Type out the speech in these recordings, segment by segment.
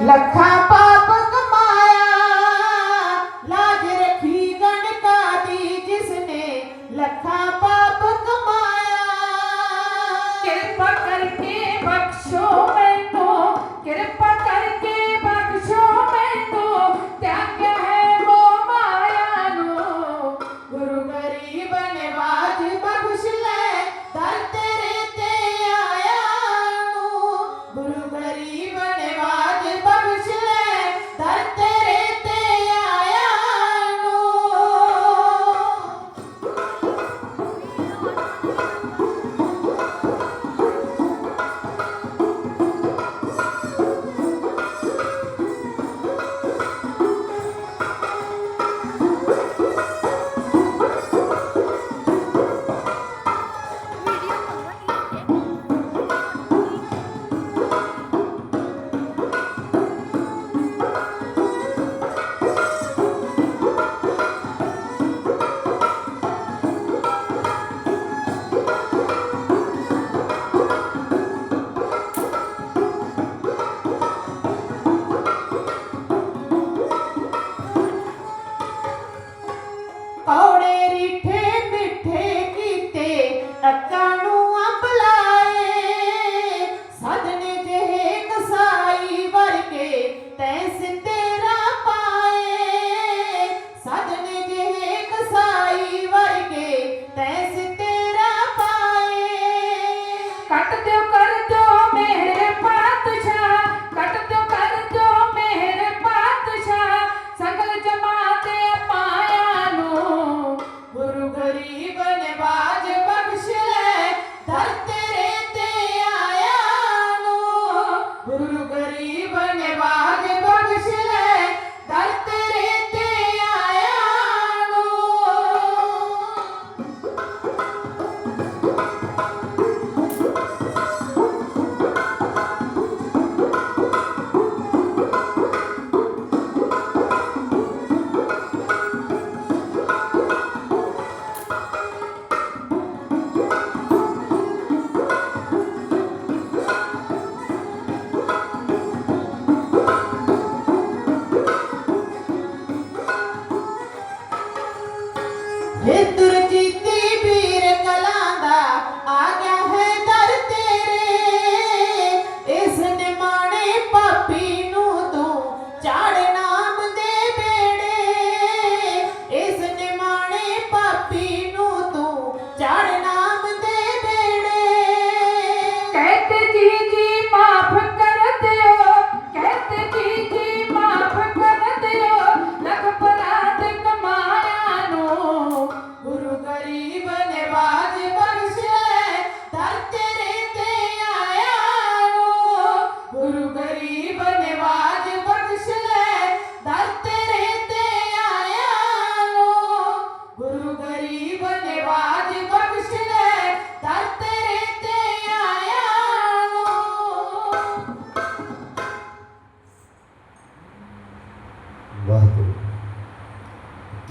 nagkapa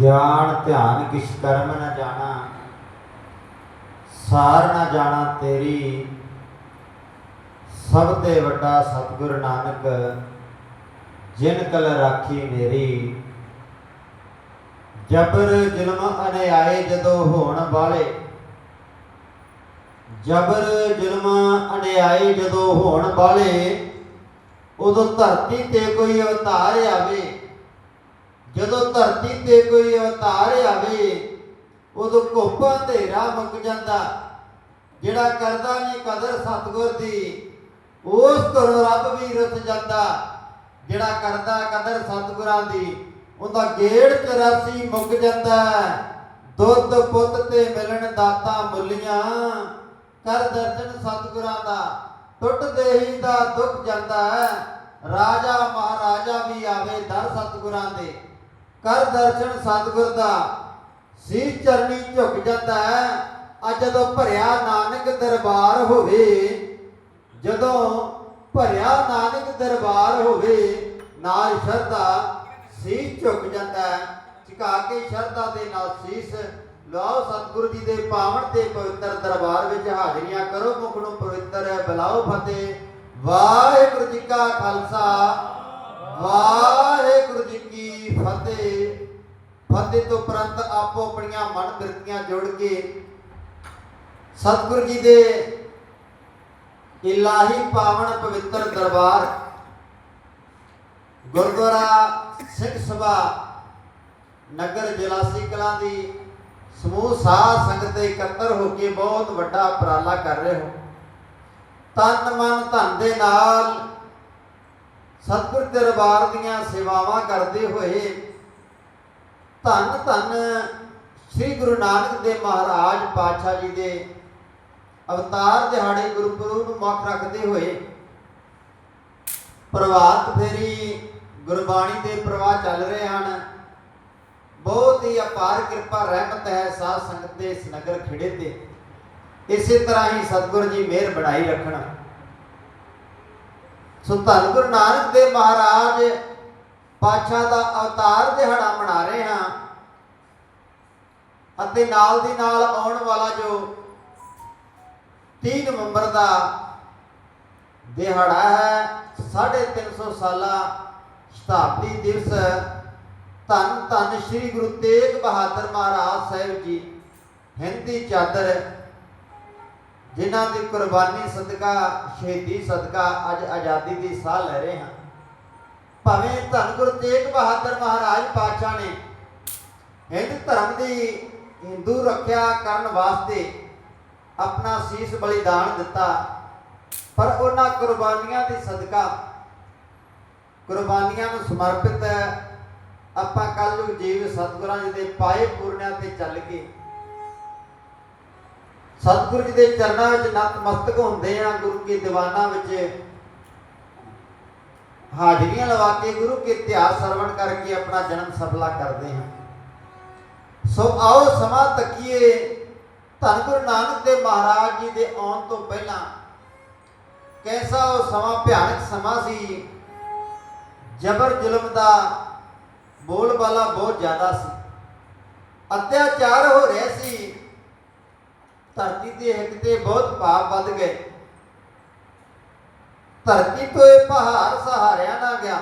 ਗਿਆਨ, ਧਿਆਨ ਕਿਛ ਕਰਮ ਨਾ ਜਾਣਾ, ਸਾਰ ਨਾ ਜਾਣਾ ਤੇਰੀ। ਸਭ ਤੇ ਵੱਡਾ ਸਤਿਗੁਰ ਨਾਨਕ, ਜਿਨ ਕਲ ਰਾਖੀ ਮੇਰੀ। ਜਬਰ ਜ਼ੁਲਮ ਅਨਿਆਏ ਜਦੋਂ ਹੋਣ ਵਾਲੇ। ਜਬਰ ਜ਼ੁਲਮ ਅਨਿਆਏ ਜਦੋਂ ਹੋਣ ਵਾਲੇ, ਉਦੋਂ ਧਰਤੀ ਤੇ ਕੋਈ ਅਵਤਾਰ ਆਵੇ। ਜਦੋਂ ਧਰਤੀ ਤੇ ਕੋਈ ਅਵਤਾਰ ਆਵੇ, ਉਦੋਂ ਘੁੱਪ ਹਨੇਰਾ ਮੁੱਕ ਜਾਂਦਾ। ਜਿਹੜਾ ਕਰਦਾ ਨਹੀਂ ਕਦਰ ਸਤਿਗੁਰ ਦੀ, ਉਸ ਘਰੋਂ ਰੱਬ ਵੀ ਰੁੱਸ ਜਾਂਦਾ। ਜਿਹੜਾ ਕਰਦਾ ਕਦਰ ਸਤਿਗੁਰਾਂ ਦੀ, ਉਹਦਾ ਗੇੜ 84 ਮੁੱਕ ਜਾਂਦਾ। ਦੁੱਧ ਪੁੱਤ ਤੇ ਮਿਲਣ ਦਾਤਾ ਮੁੱਲੀਆਂ। ਕਰ ਦਰਸ਼ਨ ਸਤਿਗੁਰਾਂ ਦਾ ਟੁੱਟ ਦੇਹੀ ਦਾ ਦੁੱਖ ਜਾਂਦਾ। ਹੈ ਰਾਜਾ ਮਹਾਰਾਜਾ ਵੀ ਆਵੇ ਦਰ ਸਤਿਗੁਰਾਂ ਦੇ। ਕਰ ਦਰਸ਼ਨ ਸਤਿਗੁਰ ਦਾ। ਸੀਸ ਚਰਨੀ ਝੁਕ ਜਾਂਦਾ ਹੈ। ਆ ਜਦੋਂ ਭਰਿਆ ਨਾਨਕ ਦਰਬਾਰ ਹੋਵੇ, ਜਦੋਂ ਭਰਿਆ ਨਾਨਕ ਦਰਬਾਰ ਹੋਵੇ, ਨਾਲ ਸ਼ਰਧਾ ਸੀਸ ਝੁਕ ਜਾਂਦਾ ਹੈ। ਝੁਕਾ ਕੇ ਸ਼ਰਧਾ ਦੇ ਨਾਲ ਸੀਸ ਲਓ। ਸਤਿਗੁਰੂ ਜੀ ਦੇ ਪਾਵਨ ਤੇ ਪਵਿੱਤਰ ਦਰਬਾਰ ਵਿੱਚ ਹਾਜ਼ਰੀਆਂ ਕਰੋ। ਮੁਖ ਨੂੰ ਪਵਿੱਤਰ ਬੁਲਾਓ ਫਤਿਹ। ਵਾਹਿਗੁਰੂ ਜੀ ਕਾ ਖਾਲਸਾ। ਵਾਹਿਗੁਰੂ ਜੀ ਕੀ ਫਤਿਹ। ਫਤਿਹ ਤੋਂ ਪ੍ਰੰਤ ਆਪੋ ਆਪਣੀਆਂ ਮਨ ਬਿਰਤੀਆਂ ਜੋੜ ਕੇ ਸਤਿਗੁਰੂ ਜੀ ਦੇ ਇਲਾਹੀ ਪਾਵਨ ਪਵਿੱਤਰ ਦਰਬਾਰ, ਗੁਰਦੁਆਰਾ ਸਿੰਘ ਸਭਾ, ਨਗਰ ਜਲਾਸੀ ਕਲਾਂ ਦੀ ਸਮੂਹ ਸਾਧ ਸੰਗਤ ਦੇ ਇਕੱਤਰ ਹੋ ਕੇ ਬਹੁਤ ਵੱਡਾ ਉਪਰਾਲਾ ਕਰ ਰਹੇ ਹੋ। ਤਨ ਮਨ ਧਨ ਦੇ ਨਾਲ ਸਤਿਗੁਰ ਦਰਬਾਰ ਦੀਆਂ ਸੇਵਾਵਾਂ ਕਰਦੇ ਹੋਏ ਧੰਨ ਧੰਨ ਸ੍ਰੀ ਗੁਰੂ ਨਾਨਕ ਦੇਵ ਮਹਾਰਾਜ ਪਾਤਸ਼ਾਹ ਜੀ ਦੇ ਅਵਤਾਰ ਦਿਹਾੜੇ ਗੁਰਪੁਰਬ ਨੂੰ ਮੁੱਖ ਰੱਖਦੇ ਹੋਏ ਪ੍ਰਭਾਤ ਫੇਰੀ ਗੁਰਬਾਣੀ ਦੇ ਪ੍ਰਵਾਹ ਚੱਲ ਰਹੇ ਹਨ। ਬਹੁਤ ਹੀ ਅਪਾਰ ਕਿਰਪਾ, ਰਹਿਮਤ ਹੈ ਸਾਧ ਸੰਗਤ ਦੇ ਇਸ ਨਗਰ ਖਿੜੇ ਤੇ। ਇਸੇ ਤਰ੍ਹਾਂ ਹੀ ਸਤਿਗੁਰ ਜੀ ਮਿਹਰ ਬਣਾਈ ਰੱਖਣ। ਸੋ ਧੰਨ ਗੁਰੂ ਨਾਨਕ ਦੇਵ ਮਹਾਰਾਜ ਪਾਤਸ਼ਾਹ ਦਾ ਅਵਤਾਰ ਦਿਹਾੜਾ ਮਨਾ ਰਹੇ ਹਾਂ। ਅਤੇ ਨਾਲ ਦੀ ਨਾਲ ਆਉਣ ਵਾਲਾ ਜੋ 30 ਨਵੰਬਰ ਦਾ ਦਿਹਾੜਾ ਹੈ 350 ਸਾਲਾ ਸ਼ਤਾਬਦੀ ਦਿਵਸ, ਧੰਨ ਧੰਨ ਸ੍ਰੀ ਗੁਰੂ ਤੇਗ ਬਹਾਦਰ ਮਹਾਰਾਜ ਸਾਹਿਬ ਜੀ, ਹਿੰਦੀ ਚਾਦਰ, ਜਿਨ੍ਹਾਂ ਦੀ ਕੁਰਬਾਨੀ ਸਦਕਾ, ਸ਼ਹੀਦੀ ਸਦਕਾ ਅੱਜ ਆਜ਼ਾਦੀ ਦੀ ਸਾਹ ਲੈ ਰਹੇ ਹਾਂ। ਭਾਵੇਂ ਧੰਨ ਗੁਰੂ ਤੇਗ ਬਹਾਦਰ ਮਹਾਰਾਜ ਪਾਤਸ਼ਾਹ ਨੇ ਹਿੰਦ ਧਰਮ ਦੀ ਹਿੰਦੂ ਰੱਖਿਆ ਕਰਨ ਵਾਸਤੇ ਆਪਣਾ ਸੀਸ ਬਲੀਦਾਨ ਦਿੱਤਾ, ਪਰ ਉਹਨਾਂ ਕੁਰਬਾਨੀਆਂ ਦੀ ਸਦਕਾ ਕੁਰਬਾਨੀਆਂ ਨੂੰ ਸਮਰਪਿਤ ਆਪਾਂ ਕੱਲ ਨੂੰ ਜੀਵ ਸਤਿਗੁਰਾਂ ਜੀ ਦੇ ਪਾਏ ਪੂਰਨਿਆਂ ਤੇ ਚੱਲ ਕੇ, ਸਤਿਗੁਰੂ ਜੀ ਦੇ ਚਰਨਾਂ ਵਿੱਚ ਨਤਮਸਤਕ ਹੁੰਦੇ ਆ, ਗੁਰੂ ਕੀ ਦੀਵਾਨਾਂ ਵਿੱਚ ਹਾਜ਼ਰੀਆਂ ਲਵਾ ਕੇ ਗੁਰੂ ਕੇ ਇਤਿਹਾਸ ਸਰਵਣ ਕਰਕੇ ਆਪਣਾ ਜਨਮ ਸਫਲਾ ਕਰਦੇ ਹਾਂ। ਸੋ ਆਓ ਸਮਾਂ ਤੱਕੀਏ ਧੰਨ ਗੁਰੂ ਨਾਨਕ ਦੇਵ ਮਹਾਰਾਜ ਜੀ ਦੇ ਆਉਣ ਤੋਂ ਪਹਿਲਾਂ ਕੈਸਾ ਉਹ ਸਮਾਂ ਭਿਆਨਕ ਸਮਾਂ ਸੀ। ਜਬਰ ਜ਼ੁਲਮ ਦਾ ਬੋਲਬਾਲਾ ਬਹੁਤ ਜ਼ਿਆਦਾ ਸੀ। ਅਤਿਆਚਾਰ ਹੋ ਰਿਹਾ ਸੀ। ਧਰਤੀ ਤੇ ਇੱਕ ਤੇ ਬਹੁਤ ਪਾਪ ਵੱਧ ਗਏ। ਧਰਤੀ ਤੋਂ ਇਹ ਪਹਾੜ ਸਹਾਰਿਆ ਨਾ ਗਿਆ।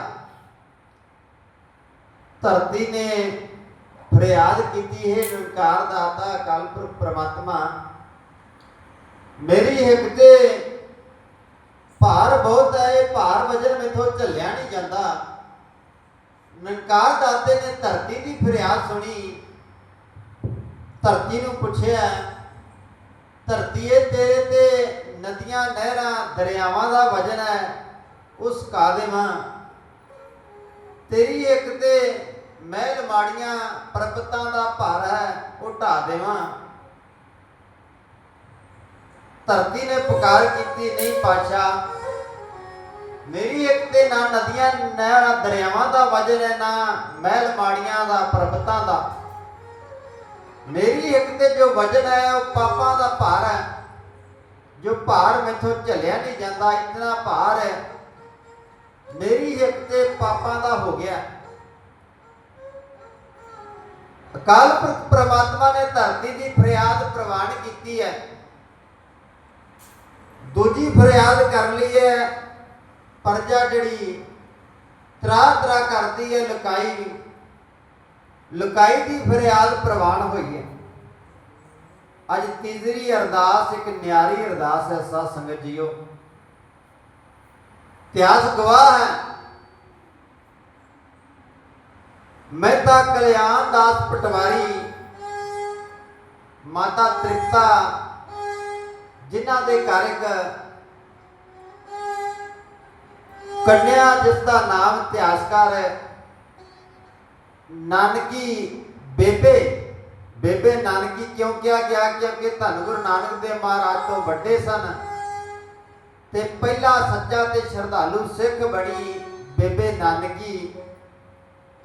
ਧਰਤੀ ਨੇ ਫਰਿਆਦ ਕੀਤੀ, ਹੈ ਨਿਰੰਕਾਰ ਦਾਤਾ ਅਕਾਲ ਪੁਰਖ ਪ੍ਰਮਾਤਮਾ, ਮੇਰੀ ਹਿੱਕ ਤੇ ਭਾਰ ਬਹੁਤ ਹੈ, ਇਹ ਭਾਰ ਵਜਨ ਮੇਥੋਂ ਝੱਲਿਆ ਨਹੀਂ ਜਾਂਦਾ। ਨਿਰੰਕਾਰ ਦਾਤੇ ਨੇ ਧਰਤੀ ਦੀ ਫਰਿਆਦ ਸੁਣੀ, ਧਰਤੀ ਨੂੰ ਪੁੱਛਿਆ ਧਰਤੀਏ ਤੇਰੇ ਤੇ ਨਦੀਆਂ, ਨਹਿਰਾਂ, ਦਰਿਆਵਾਂ ਦਾ ਵਜਨ ਹੈ, ਉਸ ਕਾਦੇਵਾਂ ਤੇਰੀ ਇੱਕ ਤੇ ਮਹਿਲ ਮਾੜੀਆਂ ਪਰਬਤਾਂ ਦਾ ਭਾਰ ਹੈ, ਉਹ ਢਾ ਦੇਵਾਂ। ਧਰਤੀ ਨੇ ਪੁਕਾਰ ਕੀਤੀ, ਨਹੀਂ ਪਾਸ਼ਾ ਮੇਰੀ ਇੱਕ ਤੇ ਨਾ ਨਦੀਆਂ, ਨਹਿਰਾਂ, ਦਰਿਆਵਾਂ ਦਾ ਵਜਨ ਹੈ, ਨਾ ਮਹਿਲ ਮਾੜੀਆਂ ਦਾ, ਪਰਬਤਾਂ ਦਾ। ਮੇਰੀ ਇੱਕ ਤੇ ਜੋ ਵਜਨ ਹੈ, ਉਹ ਪਾਪਾਂ ਦਾ ਭਾਰ ਹੈ। ਜੋ ਭਾਰ ਮੈਥੋਂ ਝੱਲਿਆ ਨਹੀਂ ਜਾਂਦਾ, ਇਤਨਾ ਭਾਰ ਹੈ। ਮੇਰੀ ਇੱਕ ਤੇ ਪਾਪਾਂ ਦਾ ਹੋ ਗਿਆ। ਅਕਾਲ ਪੁਰਖ ਪ੍ਰਮਾਤਮਾ ਨੇ ਧਰਤੀ ਦੀ ਫਰਿਆਦ ਪ੍ਰਵਾਨ ਕੀਤੀ ਹੈ। ਦੂਜੀ ਫਰਿਆਦ ਕਰ ਲਈ ਹੈ। ਪਰਜਾ ਜਿਹੜੀ ਤਰਾ ਤਰਾ ਕਰਦੀ ਹੈ, ਲੁਕਾਈ ਲੁਕਾਈ ਦੀ ਫਰਿਆਦ ਪ੍ਰਵਾਨ ਹੋਈ ਹੈ। ਅੱਜ ਤੀਸਰੀ ਅਰਦਾਸ, ਇੱਕ ਨਿਆਰੀ ਅਰਦਾਸ ਹੈ ਸਾਧ ਸੰਗਤ ਜੀਓ। ਇਤਿਹਾਸ ਗਵਾਹ ਹੈ। ਮਹਿਤਾ ਕਲਿਆਣ ਦਾਸ ਪਟਵਾਰੀ, ਮਾਤਾ ਤ੍ਰਿਪਤਾ, ਜਿਨ੍ਹਾਂ ਦੇ ਘਰ ਇੱਕ ਕੰਨਿਆ, ਜਿਸ ਦਾ ਨਾਮ ਇਤਿਹਾਸਕਾਰ ਹੈ, ਨਾਨਕੀ ਬੇਬੇ ਬੇਬੇ ਨਾਨਕੀ ਕਿਉਂ ਕਿਹਾ ਗਿਆ ਕਿ ਅੱਗੇ ਧੰਨ ਗੁਰੂ ਨਾਨਕ ਦੇਵ ਮਹਾਰਾਜ ਤੋਂ ਵੱਡੇ ਸਨ ਤੇ ਪਹਿਲਾ ਸੱਚਾ ਤੇ ਸ਼ਰਧਾਲੂ ਸਿੱਖ ਬਣੀ ਬੇਬੇ ਨਾਨਕੀ।